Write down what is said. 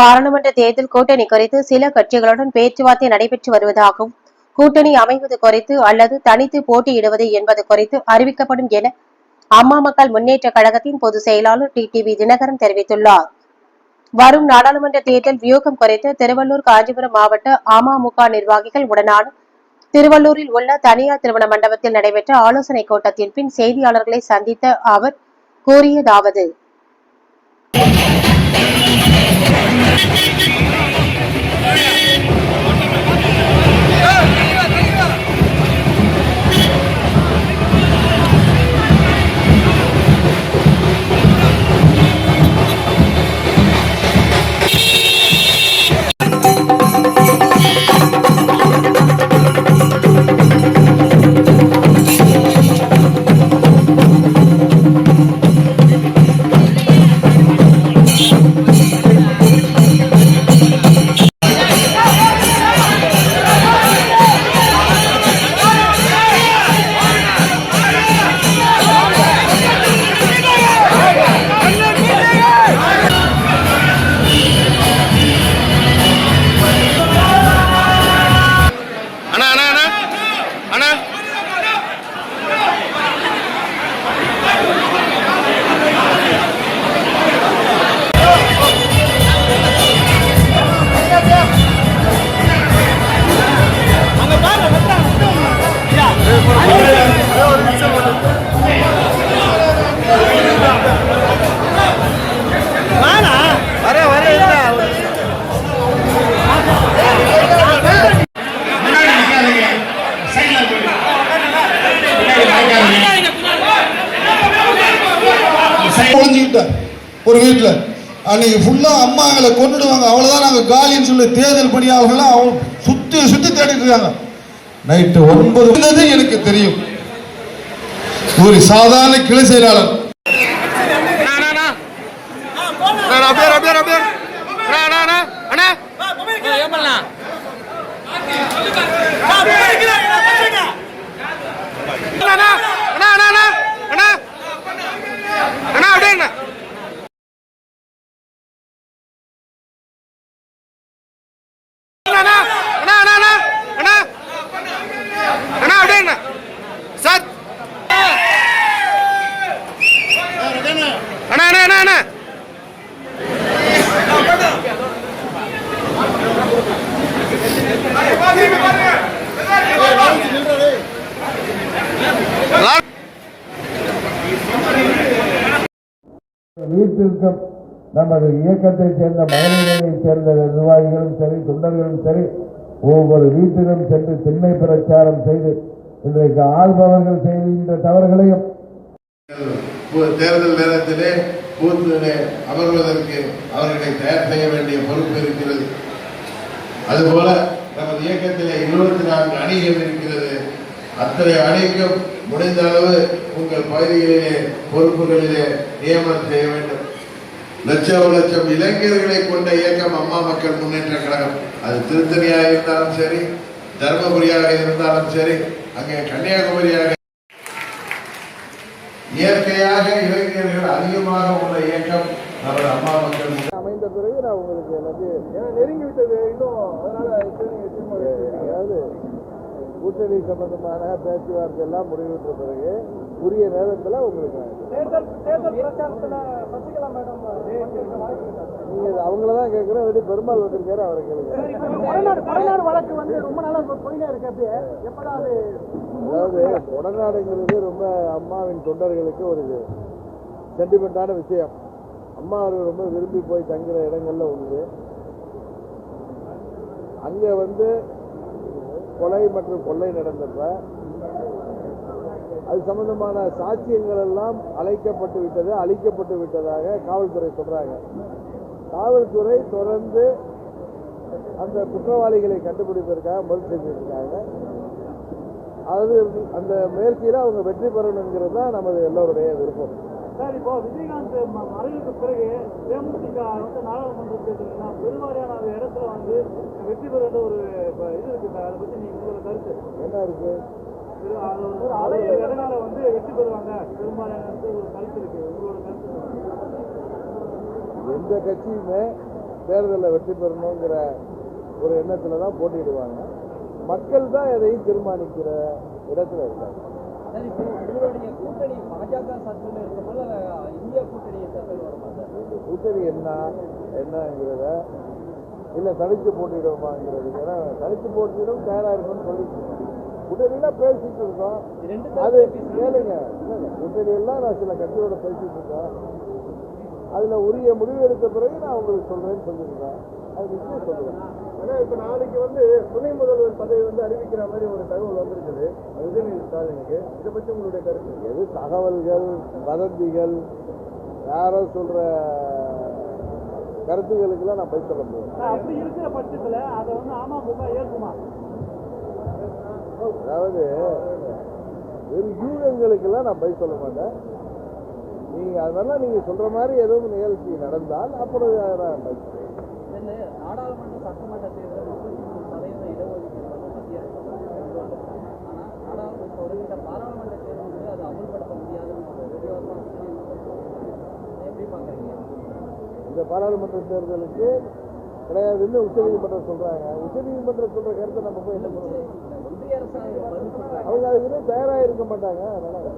பாராளுமன்ற தேர்தல் கூட்டணி குறித்து சில கட்சிகளுடன் பேச்சுவார்த்தை நடைபெற்று வருவதாகவும் கூட்டணி அமைவது குறித்து அல்லது தனித்து போட்டியிடுவது என்பது குறித்து அறிவிக்கப்படும் என அம்மா மக்கள் முன்னேற்ற கழகத்தின் பொதுச் செயலாளர் டி. டிடிவி தினகரன் தெரிவித்துள்ளார். வரும் நாடாளுமன்ற தேர்தல் வியூகம் குறித்து திருவள்ளூர் காஞ்சிபுரம் மாவட்ட அமமுக நிர்வாகிகள் உடனான திருவள்ளூரில் உள்ள தனியார் திருமண மண்டபத்தில் நடைபெற்ற ஆலோசனை கூட்டத்தின் பின் செய்தியாளர்களை சந்தித்த அவர் கூறியதாவது ஒழிஞ்சுக்கிட்டார் ஒரு வீட்டில் அன்னைக்கு ஃபுல்லாக அம்மா எங்களை கொண்டுடுவாங்க அவ்வளோதான் நாங்கள் காலின்னு சொல்லி தேர்தல் பணியாளர்கள்லாம் அவங்க சுற்றி சுற்றி தேடிட்டு இருக்காங்க. நைட்டு ஒன்பது எனக்கு தெரியும். ஒரு சாதாரண கிளை செயலாளர். வீட்டிற்கும் நமது இயக்கத்தைச் சேர்ந்த மகளிரைச் சேர்ந்த நிர்வாகிகளும் சரி தொண்டர்களும் சரி ஒவ்வொரு வீட்டிலும் சென்று திண்மை பிரச்சாரம் செய்து இன்றைக்கு ஆள்பவர்கள் செய்கின்ற தவறுகளையும் தேர்தல் நேரத்திலே பூத்திலே அமர்வதற்கு அவர்களை தயார் செய்ய வேண்டிய பொறுப்பு இருக்கிறது. அதுபோல நமது இயக்கத்திலே இருபத்தி நான்கு அணிகள் இருக்கிறது. அத்தனை அனைக்கும் முடிந்த அளவு உங்கள் பகுதிகளிலே பொறுப்புகளிலே நியமனம் செய்ய வேண்டும். லட்சம் லட்சம் இளைஞர்களை கொண்ட இயக்கம் அம்மா மக்கள் முன்னேற்ற கழகம். அது திருத்தணியாக இருந்தாலும் சரி தர்மபுரியாக இருந்தாலும் சரி அங்கே கன்னியாகுமரியாக இயற்கையாக இளைஞர்கள் அதிகமாக உள்ள இயக்கம் நமது அம்மா மக்கள் அமைந்த பிறகு நான் உங்களுக்கு எனக்கு நெருங்கி விட்டது இன்னும் அதனால கூட்டணி சம்பந்தமான பேச்சுவார்த்தை எல்லாம் முடிவுற்ற பிறகு உரிய நேரத்தில் உங்களுக்கு நீங்க அவங்கள தான் கேட்குறேன் வெளியே பெருமாள் வந்திருக்காரு அவரை கேளுங்க. வழக்கு வந்து ரொம்ப நாளா போயினே இருக்கு அப்படியே. எப்படா அது அதாவது கொடநாடுங்கிறது ரொம்ப அம்மாவின் தொண்டர்களுக்கு ஒரு சென்டிமெண்டான விஷயம். அம்மா அவர்கள் ரொம்ப விரும்பி போய் தங்குற இடங்கள்ல ஒன்று அங்க வந்து கொலை மற்றும் கொள்ளை நடந்தப்ப அது சம்பந்தமான சாட்சியங்கள் எல்லாம் அழைக்கப்பட்டு விட்டது அழிக்கப்பட்டு விட்டதாக காவல்துறை சொல்றாங்க. காவல்துறை தொடர்ந்து அந்த குற்றவாளிகளை கண்டுபிடிப்பதற்காக முயற்சி செஞ்சிருக்காங்க அது அந்த முயற்சியில் அவங்க வெற்றி பெறணுங்கிறது தான் நமது எல்லோருடைய விருப்பம். சார் இப்போ விஜயகாந்த் மறைவுக்கு பிறகு தேமுதிக வந்து நாடாளுமன்ற தேர்தல்னா பெருவாரியான இடத்துல வந்து வெற்றி பெற ஒரு இது இருக்கு சார். அதை பத்தி நீங்க உங்களோட கருத்து. என்ன இருக்கு? ஒரு அலை இடனால வந்து வெற்றி பெறுவாங்க? பெரும்பாலான ஒரு கருத்து இருக்கு. உங்களோட கருத்து எந்த கட்சியுமே தேர்தலில் வெற்றி பெறணுங்கிற ஒரு எண்ணத்தில் தான் போட்டியிடுவாங்க. மக்கள் தான் எதையும் தீர்மானிக்கிற இடத்துல இருக்காங்க. கூட்டணி என்ன என்னங்கிறத இல்லை தனித்து போட்டியிடுவோமாங்கிறது. ஏன்னா தனித்து போட்டியிடும் தயாராக இருக்கும்னு இருக்கோம். கூட்டணியெல்லாம் பேசிட்டு இருக்கோம். அது கேளுங்க. கூட்டணியெல்லாம் நான் சில கட்சியோட பேசிட்டு இருக்கேன். அதில் உரிய முடிவு எடுத்த பிறகு நான் உங்களுக்கு சொல்கிறேன்னு சொல்லியிருக்கேன் அது நிச்சயம் சொல்லுவேன் ஆனா இப்ப நாளைக்கு வந்து துணை முதல்வர் பதவி வந்து அறிவிக்கிற மாதிரி ஒரு தகவல் வந்திருக்குது. உதயநிதி ஸ்டாலினுக்கு. இதை பத்தி உங்களுடைய கருத்து எது தகவல்கள் வதந்திகள் யாரோ சொல்கிற கருத்துக்களுக்கெல்லாம் நான் போய் சொல்ல முடியும். அப்படி இருக்கிற பட்சத்துல அதை வந்து அமமுக ஏற்குமா? அதாவது வெறும் யூகங்களுக்கெல்லாம் நான் போய் சொல்ல மாட்டேன். நீங்கள் அதெல்லாம் நீங்கள் சொல்கிற மாதிரி எதுவும் நிகழ்ச்சி நடந்தால் அப்புறம் நான் பதில் சொல்றேன். இந்த நாடாளுமன்ற சட்டமன்ற தேர்தல் முப்பத்தி மூணு சதவீத இடஒதுக்கீடு வந்து மத்திய அரசு கொண்டு வந்திருக்காங்க ஆனால் நாடாளுமன்ற இப்போ வருகின்ற பாராளுமன்ற தேர்தல் வந்து அதை அமல்படுத்த முடியாதுன்னு ஒரு வெளிவாசம் இந்த பாராளுமன்ற தேர்தலுக்கு கிடையாதுன்னு உச்சநீதிமன்றம் சொல்கிறாங்க உச்சநீதிமன்றம் சொல்கிற கருத்தை நம்ம போய் என்ன சொல்றாங்க அவங்க அதுக்கு தயாராக இருக்க மாட்டாங்க. அதனால்